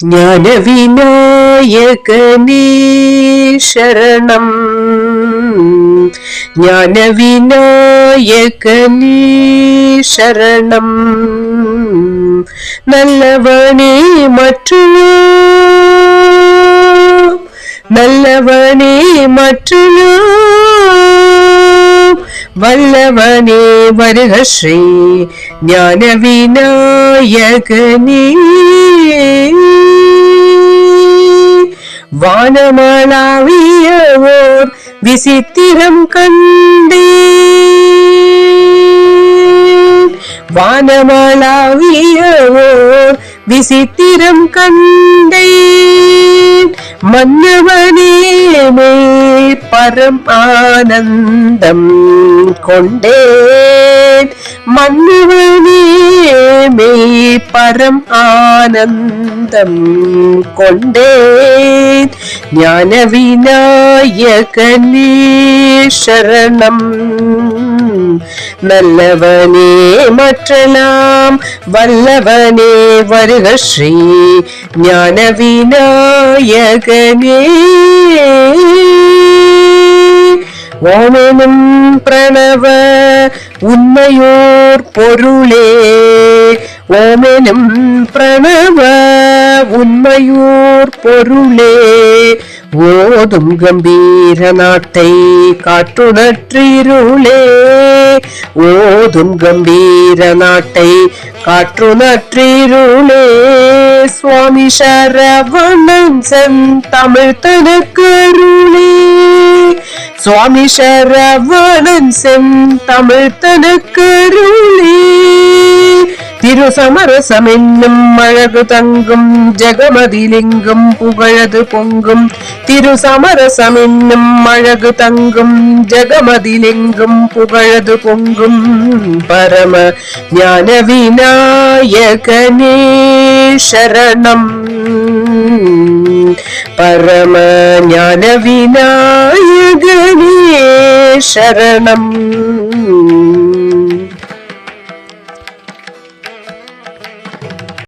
ജ്ഞാനവിനായകനീശരണം. ശരണം ജ്ഞാനവിനായകനേ ശരണം നല്ലവനേ മറ്റുള്ള നല്ലവനേ മറ്റുള്ള വല്ലവനേ വരുക ശ്രീ ജ്ഞാനവിനായകനീ விநாயகனே விசித்திரம் கண்டே வானமாளாவியவோர் விசித்திரம் கண்டேன். மன்னவனே பரம் ஆனந்தம் கொண்டேன். மன்னவனே மேல் பரம் ஆனந்தம் கொண்டேன் ஞான விநாயகனே நல்லவனே மற்றலாம் வல்லவனே வருக ஸ்ரீ ஞான விநாயகனே ஓமெனும் பிரணவ உண்மையோர் பொருளே ஓமெனும் பிரணவ உண்மையூர் பொருளே. ஓதும் கம்பீர நாட்டை காற்றுணற்றிருளே. ஓதும் கம்பீர நாட்டை காற்றுணற்றிருளே. சுவாமி சரவணன் செந்தமிழ் தனக்கருளே சுவாமி சரவணன் செந்தமிழ் தனக்கருளே திரு சமரசம் என்னும் அழகு தங்கும் ஜெகமதிலிங்கும் புகழது பொங்கும் திரு சமரசம் என்னும் அழகு தங்கும் ஜெகமதிலிங்கும் புகழது பொங்கும் பரம ஞான விநாயகனே சரணம் பரம ஞான விநாயகனே சரணம்